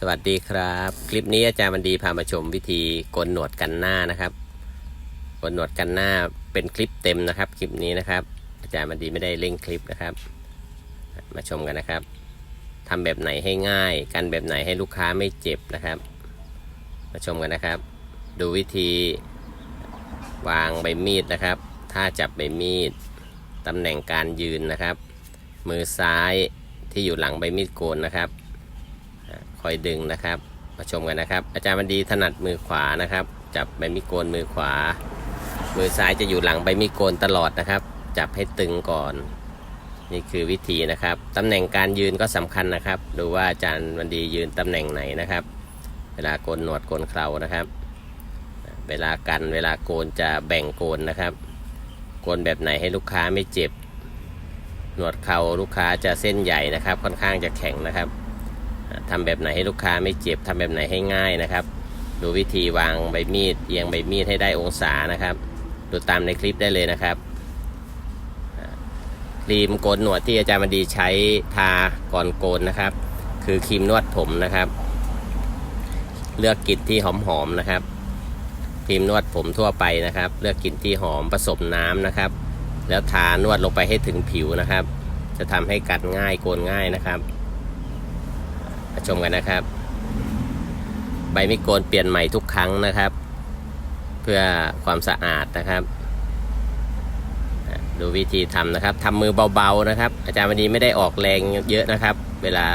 สวัสดีครับ คลิปนี้อาจารย์บันดีพามาชมวิธีโกนหนวดกันหน้านะครับโกนหนวดกันหน้าเป็นคลิปเต็มนะครับ คลิปนี้นะครับ อาจารย์บันดีไม่ได้เล่งคลิปนะครับ มาชมกันนะครับทำแบบไหนให้ง่าย กันแบบไหนให้ลูกค้าไม่เจ็บนะครับ มาชมกันนะครับ ดูวิธีวางใบมีดนะครับท่าจับใบมีดตำแหน่งการยืนนะครับ มือซ้ายที่อยู่หลังใบมีดโกนนะครับ คอยดึงนะครับ มาชมกันนะครับ อาจารย์มันดีถนัดมือขวานะครับ จับใบมีดโกนมือขวา มือซ้ายจะอยู่หลังใบมีดโกนตลอดนะครับ จับให้ตึงก่อน นี่คือวิธีนะครับตำแหน่งการยืนก็สำคัญนะครับ ดูว่าอาจารย์วันดียืนตำแหน่งไหนนะครับ เวลาโกนหนวดโกนเครานะครับ เวลากันเวลาโกนจะแบ่งโกนนะครับ โกนแบบไหนให้ลูกค้าไม่เจ็บหนวดเขาลูกค้าจะเส้นใหญ่นะครับ ค่อนข้างจะแข็งนะครับ ทำแบบไหนให้ลูกค้าไม่เจ็บทำแบบไหนให้ง่ายนะครับ ดูวิธีวางใบมีดเอียงใบมีดให้ได้องศานะครับ ดูตามในคลิปได้เลยนะครับครีมโกนหนวดที่อาจารย์มดีใช้ทาก่อนโกนนะครับ คือครีมนวดผมนะครับ เลือกกลิ่นที่หอมๆนะครับครีมนวดผมทั่วไปนะครับ เลือกกลิ่นที่หอมผสมน้ำนะครับ แล้วทานวดลงไปให้ถึงผิวนะครับ จะทำให้กัดง่ายโกนง่ายนะครับ มาชมกันนะครับ ใบมิโกนเปลี่ยนใหม่ทุกครั้งนะครับ เพื่อความสะอาดนะครับ ดูวิธีทำนะครับทำมือเบาๆนะครับ อาจารย์วันนี้ไม่ได้ออกแรงเยอะนะครับ เวลา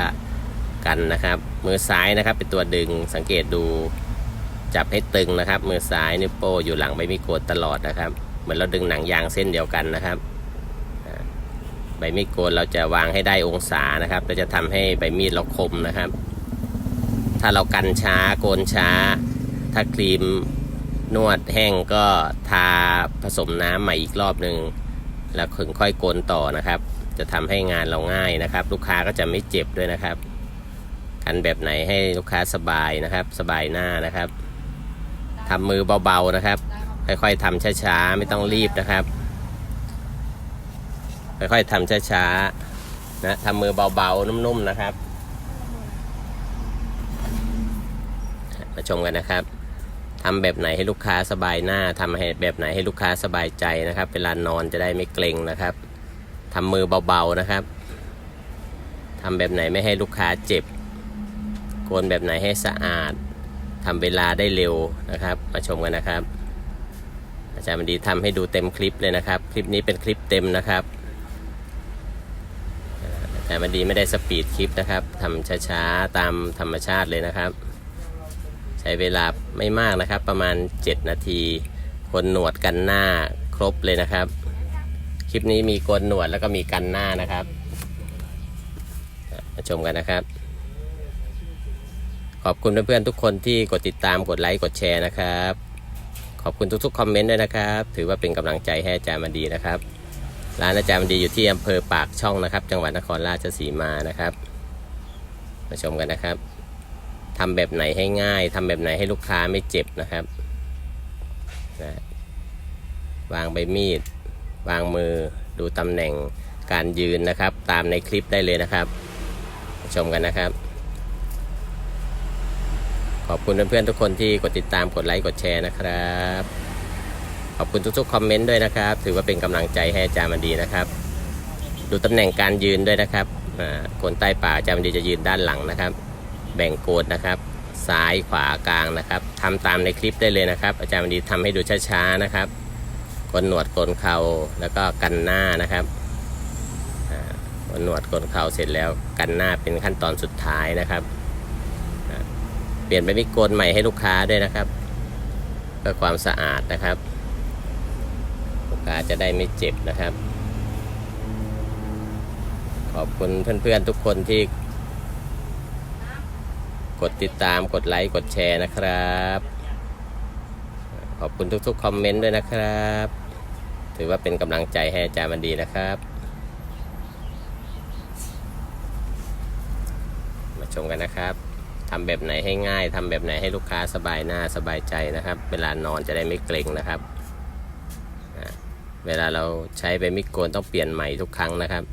กันนะครับ มือซ้ายนะครับ เป็นตัวดึงสังเกตดูจับให้ตึงนะครับ มือซ้ายนิ้วโป้อยู่หลังใบมิโกนตลอดนะครับ เหมือนเราดึงหนังยางเส้นเดียวกันนะครับ ใบมีดโกนเราจะวางให้ได้องศานะครับเราจะทำให้ใบมีดเราคมนะครับ ถ้าเรากันช้าโกนช้า ถ้าครีมนวดแห้งก็ทาผสมน้ำใหม่อีกรอบหนึ่งแล้วถึงค่อยโกนต่อนะครับ จะทำให้งานเราง่ายนะครับ ลูกค้าก็จะไม่เจ็บด้วยนะครับ กันแบบไหนให้ลูกค้าสบายนะครับ สบายหน้านะครับทำมือเบาๆนะครับ ค่อยๆทำช้าๆไม่ต้องรีบนะครับ ค่อยๆทำช้าๆนะทำมือเบาๆ นุ่มๆนะครับ มาชมกันนะครับทำแบบไหนให้ลูกค้าสบายหน้าทำให้แบบไหนให้ลูกค้าสบายใจนะครับ เวลานอนจะได้ไม่เกร็งนะครับทำมือเบาๆนะครับทำแบบไหนไม่ให้ลูกค้าเจ็บโกนแบบไหนให้สะอาดทำเวลาได้เร็วนะครับ มาชมกันนะครับ อาจารย์บันดีทำให้ดูเต็มคลิปเลยนะครับ คลิปนี้เป็นคลิปเต็มนะครับ แต่มันดีไม่ได้สปีดคลิปนะครับทำช้าๆตามธรรมชาติเลยนะครับ ใช้เวลาไม่มากนะครับ ประมาณ 7 นาทีคนหนวดกันหน้าครบเลยนะครับ คลิปนี้มีโกนหนวดแล้วก็มีกันหน้านะครับมาชมกันนะครับ ขอบคุณเพื่อนๆทุกคนที่กดติดตามกดไลค์กดแชร์นะครับ ขอบคุณทุกๆคอมเมนต์ด้วยนะครับ ถือว่าเป็นกำลังใจให้อาจารย์มันดีนะครับ ร้านอาจารย์มันดีอยู่ที่อำเภอปากช่องนะครับ จังหวัดนครราชสีมานะครับ มาชมกันนะครับทำแบบไหนให้ง่าย ทำแบบไหนให้ลูกค้าไม่เจ็บนะครับนะวางใบมีด วางมือ ดูตำแหน่งการยืนนะครับ ตามในคลิปได้เลยนะครับมาชมกันนะครับ ขอบคุณเพื่อนๆทุกคนที่กดติดตาม กดไลค์ กดแชร์นะครับ อบคุณทุกๆคอมเมนต์ด้วยนะครับ ถือว่าเป็นกำลังใจให้อาจารย์มันดีนะครับ ดูตำแหน่งการยืนด้วยนะครับคนใต้ป่าอาจารย์มันดีจะยืนด้านหลังนะครับ แบ่งโกดนะครับ ซ้ายขวากลางนะครับทำตามในคลิปได้เลยนะครับ อาจารย์มันดีทำให้ดูช้าๆนะครับกนหนวดกนเข่าแล้วก็กันหน้านะครับกนหนวดกนเข่าเสร็จแล้วกันหน้าเป็นขั้นตอนสุดท้ายนะครับเปลี่ยนไปมิโกนใหม่ให้ลูกค้าด้วยนะครับเพื่อความสะอาดนะครับ ลูกค้าจะได้ไม่เจ็บนะครับ ขอบคุณเพื่อนๆทุกคนที่ กดติดตามกดไลค์กดแชร์นะครับ ขอบคุณทุกๆคอมเมนต์ด้วยนะครับ ถือว่าเป็นกำลังใจให้อาจารย์มันดีนะครับ มาชมกันนะครับทำแบบไหนให้ง่ายทำแบบไหนให้ลูกค้าสบายหน้าสบายใจนะครับ เวลานอนจะได้ไม่เกร็งนะครับ เวลาเราใช้ใบมิดโกนต้องเปลี่ยนใหม่ทุกครั้งนะครับ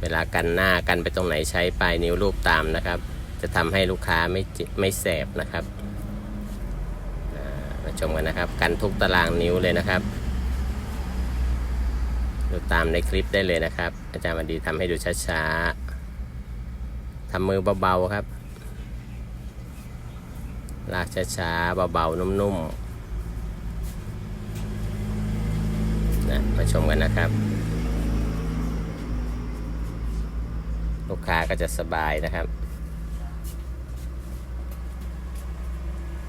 เวลากันหน้ากันไปตรงไหนใช้ปลายนิ้วรูปตามนะครับ จะทำให้ลูกค้าไม่เจ็บไม่แสบนะครับมาชมกันนะครับ กันทุกตารางนิ้วเลยนะครับ ดูตามในคลิปได้เลยนะครับ อาจารย์วันดีทำให้ดูช้าๆทำมือเบาๆครับ ลากช้าๆเบาๆนุ่มๆ นะมาชมกันนะครับ ลูกค้าก็จะสบายนะครับ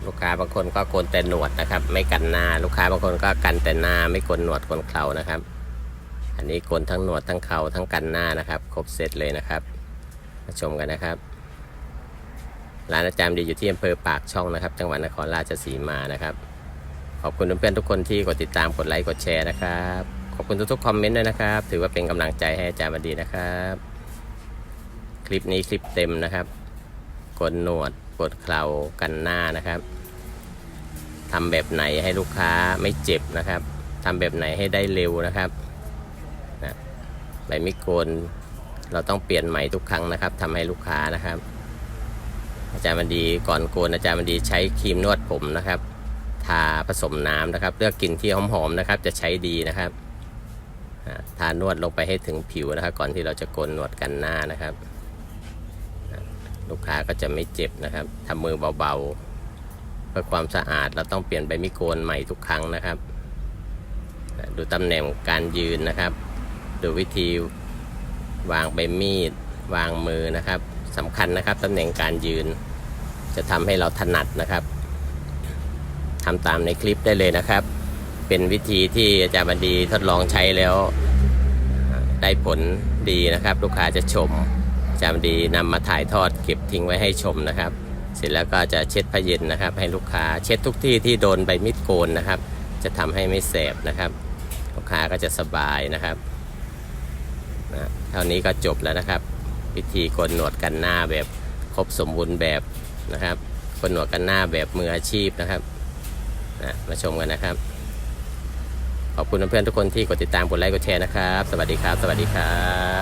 ลูกค้าบางคนก็โกนแต่หนวดนะครับ ไม่กันหน้า ลูกค้าบางคนก็กันแต่หน้า ไม่โกนหนวดโกนเครานะครับ อันนี้โกนทั้งหนวดทั้งเคราทั้งกันหน้านะครับ ครบเซตเลยนะครับ มาชมกันนะครับร้านอาจารย์ดีอยู่ที่อำเภอปากช่องนะครับ จังหวัดนครราชสีมานะครับ ขอบคุณเพื่อนๆทุกคนที่กดติดตามกดไลค์กดแชร์นะครับ ขอบคุณทุกๆคอมเมนต์ด้วยนะครับ ถือว่าเป็นกำลังใจให้อาจารย์มาดีนะครับ คลิปนี้คลิปเต็มนะครับกดหนวดกดเครากันหน้านะครับทำแบบไหนให้ลูกค้าไม่เจ็บนะครับทำแบบไหนให้ได้เร็วนะครับนะใบมิโกนเราต้องเปลี่ยนใหม่ทุกครั้งนะครับทำให้ลูกค้านะครับ อาจารย์มันดีก่อนโกนอาจารย์มันดีใช้ครีมนวดผมนะครับ ทาผสมน้ำนะครับ เลือกกลิ่นที่หอมๆนะครับ จะใช้ดีนะครับทานวดลงไปให้ถึงผิวนะครับ ก่อนที่เราจะโกนหนวดกันหน้านะครับ ลูกค้าก็จะไม่เจ็บนะครับทำมือเบาๆ เพื่อความสะอาดเราต้องเปลี่ยนใบมีดโกนใหม่ทุกครั้งนะครับ ดูตำแหน่งการยืนนะครับ ดูวิธีวางใบมีด วางมือนะครับสำคัญนะครับตำแหน่งการยืน จะทำให้เราถนัดนะครับ ทำตามในคลิปได้เลยนะครับ เป็นวิธีที่อาจารย์บดีทดลองใช้แล้ว ได้ผลดีนะครับ ลูกค้าจะชมจามดีนำมาถ่ายทอดเก็บทิ้งไว้ให้ชมนะครับ เสร็จแล้วก็จะเช็ดผ้าเย็นนะครับ ให้ลูกค้าเช็ดทุกที่ที่โดนใบมีดโกนนะครับ จะทำให้ไม่แสบนะครับ ลูกค้าก็จะสบายนะครับนะเท่านี้ก็จบแล้วนะครับ วิธีโกนหนวดกันหน้าแบบครบสมบูรณ์แบบนะครับโกนหนวดกันหน้าแบบมืออาชีพนะครับ นะมาชมกันนะครับ ขอบคุณเพื่อนๆทุกคนที่กดติดตามกดไลค์กดแชร์นะครับ สวัสดีครับ สวัสดีครั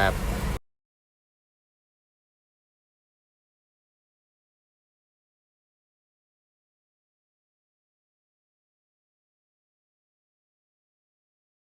บ